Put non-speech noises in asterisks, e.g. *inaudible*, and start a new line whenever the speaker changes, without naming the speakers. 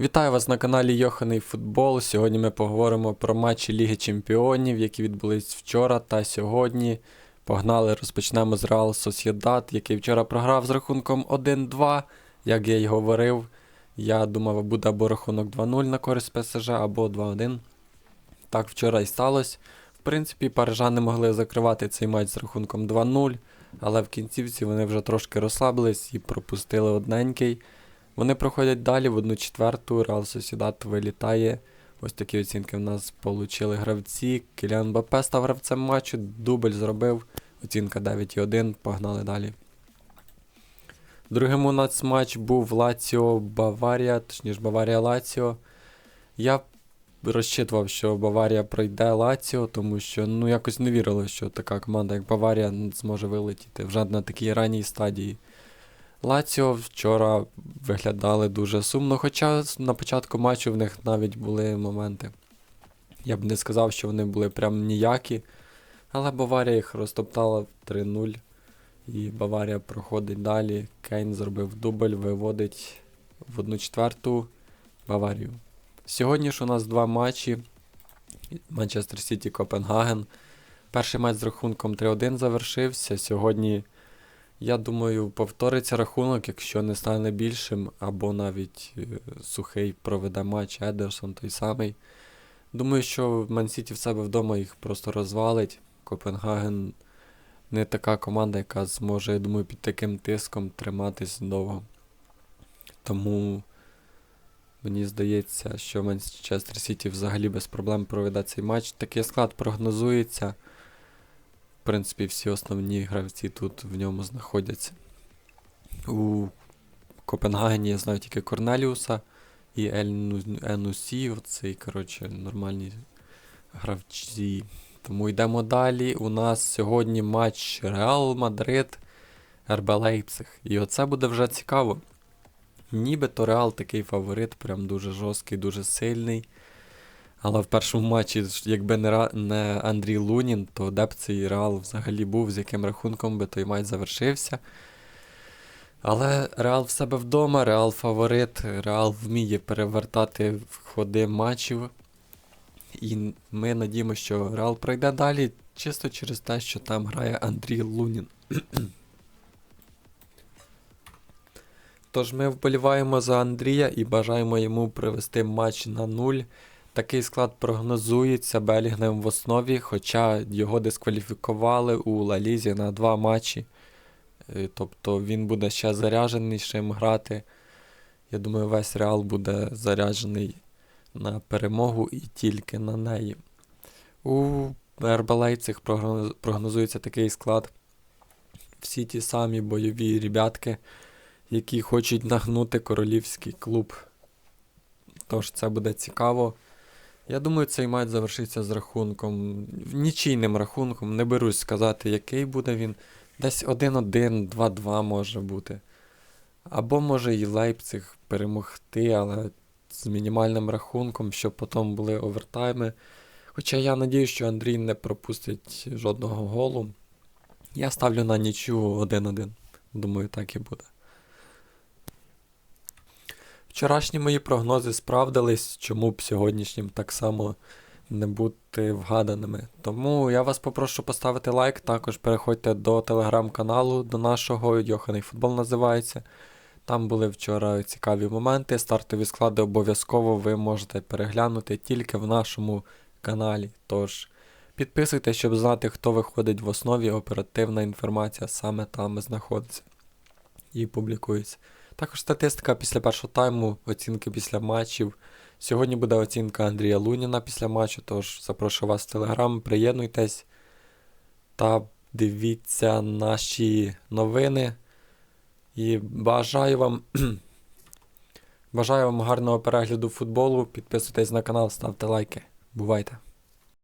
Вітаю вас на каналі Йоханий Футбол. Сьогодні ми поговоримо про матчі Ліги Чемпіонів, які відбулись вчора та сьогодні. Погнали, розпочнемо з Реал Сосєдат, який вчора програв з рахунком 1-2. Як я й говорив, я думав, буде або рахунок 2-0 на користь ПСЖ, або 2-1. Так вчора і сталося. В принципі, парижани могли закривати цей матч з рахунком 2-0, але в кінцівці вони вже трошки розслабились і пропустили одненький. Вони проходять далі в одну четверту. Реал Сосідат вилітає. Ось такі оцінки в нас отримали гравці. Кіліан Бапе став гравцем матчу, дубль зробив. Оцінка 9,1. Погнали далі. Другим у нас матч був Лаціо Баварія, точніше Баварія Лаціо. Я розчитував, що Баварія пройде Лаціо, тому що ну якось не вірило, що така команда, як Баварія, зможе вилетіти вже на такій ранній стадії. Лаціо вчора виглядали дуже сумно, хоча на початку матчу в них навіть були моменти. Я б не сказав, що вони були прям ніякі, але Баварія їх розтоптала в 3-0. І Баварія проходить далі. Кейн зробив дубль, виводить в одну четверту Баварію. Сьогодні ж у нас два матчі. Манчестер Сіті Копенгаген. Перший матч з рахунком 3-1 завершився. Сьогодні. Я думаю, повториться рахунок, якщо не стане більшим, або навіть е, сухий проведе матч Едерсон той самий. Думаю, що Ман-Сіті в себе вдома їх просто розвалить. Копенгаген не така команда, яка зможе, я думаю, під таким тиском триматись довго. Тому мені здається, що Манчестер Сіті взагалі без проблем проведе цей матч. Такий склад прогнозується. Принципі, всі основні гравці тут в ньому знаходяться. У Копенгагені я знаю тільки Корнеліуса і Енусі. Оцей, коротше, нормальні гравці. Тому йдемо далі. У нас сьогодні матч Реал Мадрид, РБ Лейпциг. І оце буде вже цікаво. Нібито Реал такий фаворит, прям дуже жорсткий, дуже сильний. Але в першому матчі, якби не, не Андрій Лунін, то де б цей Реал взагалі був, з яким рахунком би той матч завершився. Але Реал в себе вдома, Реал фаворит, Реал вміє перевертати ходи матчів. І ми надіємося, що Реал пройде далі чисто через те, що там грає Андрій Лунін. Тож ми вболіваємо за Андрія і бажаємо йому привести матч на нуль. Такий склад прогнозується Белігнем в основі, хоча його дискваліфікували у Лалізі на два матчі. Е, Тобто він буде ще зарядженішим грати. Я думаю, весь Реал буде заряджений на перемогу і тільки на неї. У РБ Лейпциг прогнозується такий склад. Всі ті самі бойові ребятки, які хочуть нагнути королівський клуб. Тож це буде цікаво. Я думаю, цей матч завершиться з рахунком, нічийним рахунком, не берусь сказати, який буде він. Десь 1-1, 2-2 може бути. Або може і Лейпциг перемогти, але з мінімальним рахунком, щоб потім були овертайми. Хоча я надію, що Андрій не пропустить жодного голу. Я ставлю на нічю 1-1. Думаю, так і буде. Вчорашні мої прогнози справдились, чому б сьогоднішнім так само не бути вгаданими. Тому я вас попрошу поставити лайк, також переходьте до телеграм-каналу, до нашого Йоханий футбол називається. Там були вчора цікаві моменти. Стартові склади обов'язково ви можете переглянути тільки в нашому каналі. Тож підписуйтесь, щоб знати, хто виходить в основі. Оперативна інформація саме там знаходиться і публікується. Також статистика після першого тайму, оцінки після матчів. Сьогодні буде оцінка Андрія Луніна після матчу, тож запрошую вас в Телеграм, приєднуйтесь та дивіться наші новини. І бажаю вам *clears throat* бажаю вам гарного перегляду футболу. Підписуйтесь на канал, ставте лайки. Бувайте!